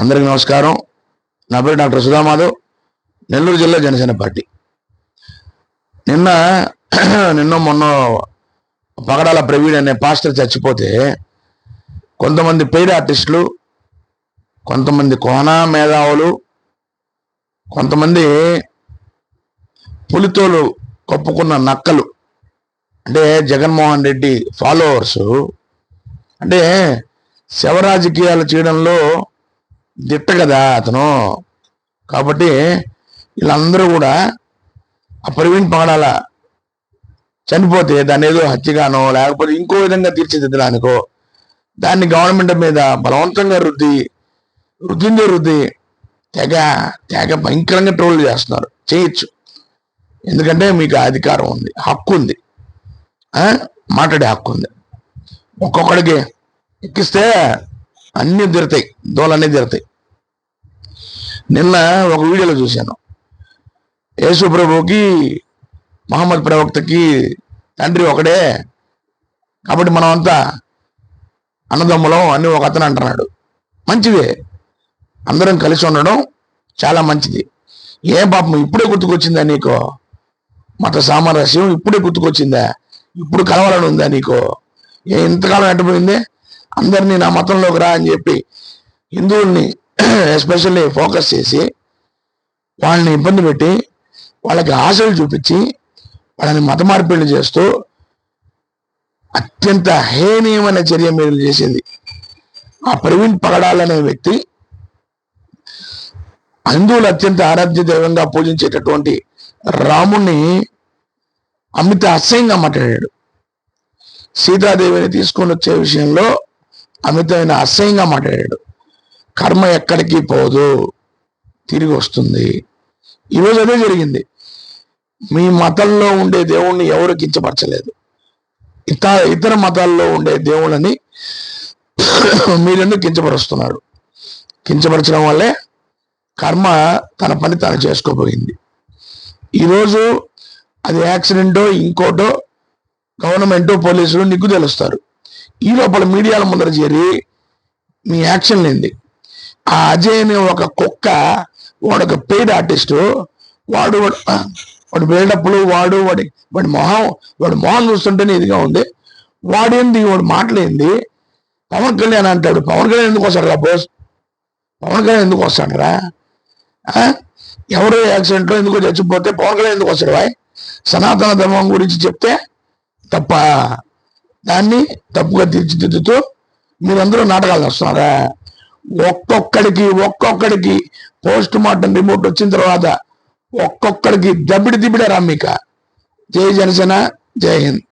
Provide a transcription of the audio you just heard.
అందరికి నమస్కారం. నా పేరు డాక్టర్ సుధామాధవ్. నెల్లూరు జిల్లా జనసేన పార్టీ. నిన్న నిన్న మొన్న పగడాల ప్రవీణ్ అనే పాస్టర్ చచ్చిపోతే కొంతమంది పెయిడ్ ఆర్టిస్టులు కొంతమంది కోనా మేధావులు కొంతమంది పులితోలు కప్పుకున్న నక్కలు అంటే జగన్మోహన్ రెడ్డి ఫాలోవర్సు అంటే శవ రాజకీయాలు చేయడంలో దిట్ట కదా అతను. కాబట్టి వీళ్ళందరూ కూడా ఆ ప్రవీణ్ పాడాల చనిపోతే దాన్ని ఏదో హత్యగానో లేకపోతే ఇంకో విధంగా తీర్చిదిద్దడానికో దాన్ని గవర్నమెంట్ మీద బలవంతంగా రుద్ది రుద్దిందే రుద్ది తెగ తెగ భయంకరంగా ట్రోల్ చేస్తున్నారు. చేయొచ్చు. ఎందుకంటే మీకు అధికారం ఉంది హక్కు ఉంది. మాట్లాడే హక్కు ఉంది. ఒక్కొక్కడికి ఎక్కిస్తే అన్ని తిరుతాయి. దోలన్నీ తిరుతాయి. నిన్న ఒక వీడియోలో చూశాను. యేసు ప్రభుకి మహమ్మద్ ప్రవక్తకి తండ్రి ఒకడే. కాబట్టి మనం అంతా అన్నదమ్ములం అని ఒక అతను అంటున్నాడు. మంచిదే. అందరం కలిసి ఉండడం చాలా మంచిది. ఏ పాపం ఇప్పుడే గుర్తుకొచ్చిందా నీకు? మత సామరస్యం ఇప్పుడే గుర్తుకొచ్చిందా? ఇప్పుడు కలవాలని ఉందా నీకు? ఏ ఇంతకాలం ఎట్టపోయింది అందరినీ నా మతంలోకి రా అని చెప్పి హిందువుల్ని ఎస్పెషల్లీ ఫోకస్ చేసి వాళ్ళని ఇబ్బంది పెట్టి వాళ్ళకి ఆశలు చూపించి వాళ్ళని మత మార్పిడి చేస్తూ అత్యంత హేనీయమైన చర్య మీరు చేసింది. ఆ ప్రవీణ్ పగడాలనే వ్యక్తి హిందువులు అత్యంత ఆరాధ్య దైవంగా పూజించేటటువంటి రాముణ్ణి అమిత అసహ్యంగా మాట్లాడాడు. సీతాదేవిని తీసుకొని వచ్చే విషయంలో అమితమైన అసహ్యంగా మాట్లాడాడు. కర్మ ఎక్కడికి పోదు తిరిగి వస్తుంది. ఈరోజు అదే జరిగింది. మీ మతంలో ఉండే దేవుణ్ణి ఎవరు కించపరచలేదు? ఇత ఇతర మతాల్లో ఉండే దేవుళ్ళని మీరెందుకు కించపరుస్తున్నారు? కించపరచడం వల్లే కర్మ తన పని తాను చేసుకోబోయింది. ఈరోజు అది యాక్సిడెంటో ఇంకోటో గవర్నమెంట్ పోలీసులు నీకు తెలుస్తారు. ఈ లోపల మీడియాల ముందర చేరి మీ యాక్షన్ లేంది ఆ అజయ్ అనే ఒక కుక్క వాడు ఒక పెయిడ్ ఆర్టిస్టు వాడు వాడు వాడు బిల్డప్లు వాడు వాడి వాడి మొహం వాడి మొహం చూస్తుంటేనే ఇదిగా ఉంది. వాడేంది వాడు మాటలేంది పవన్ కళ్యాణ్ అంటాడు. పవన్ కళ్యాణ్ ఎందుకు వస్తాడు రా బోస్ పవన్ కళ్యాణ్ ఎందుకు వస్తాడు రా? ఎవరో యాక్సిడెంట్లో ఎందుకో చచ్చిపోతే పవన్ కళ్యాణ్ ఎందుకు వస్తాడు వాయ్ సనాతన ధర్మం గురించి చెప్తే తప్ప దాన్ని తప్పుగా తీర్చిదిద్దుతూ మీరందరూ నాటకాలు వస్తున్నారా ఒక్కొక్కడికి ఒక్కొక్కడికి పోస్ట్ మార్టం రిమోట్ వచ్చిన తర్వాత ఒక్కొక్కడికి దబిడి దిబిడ రమ్మిక జై జనసేన జై హింద్.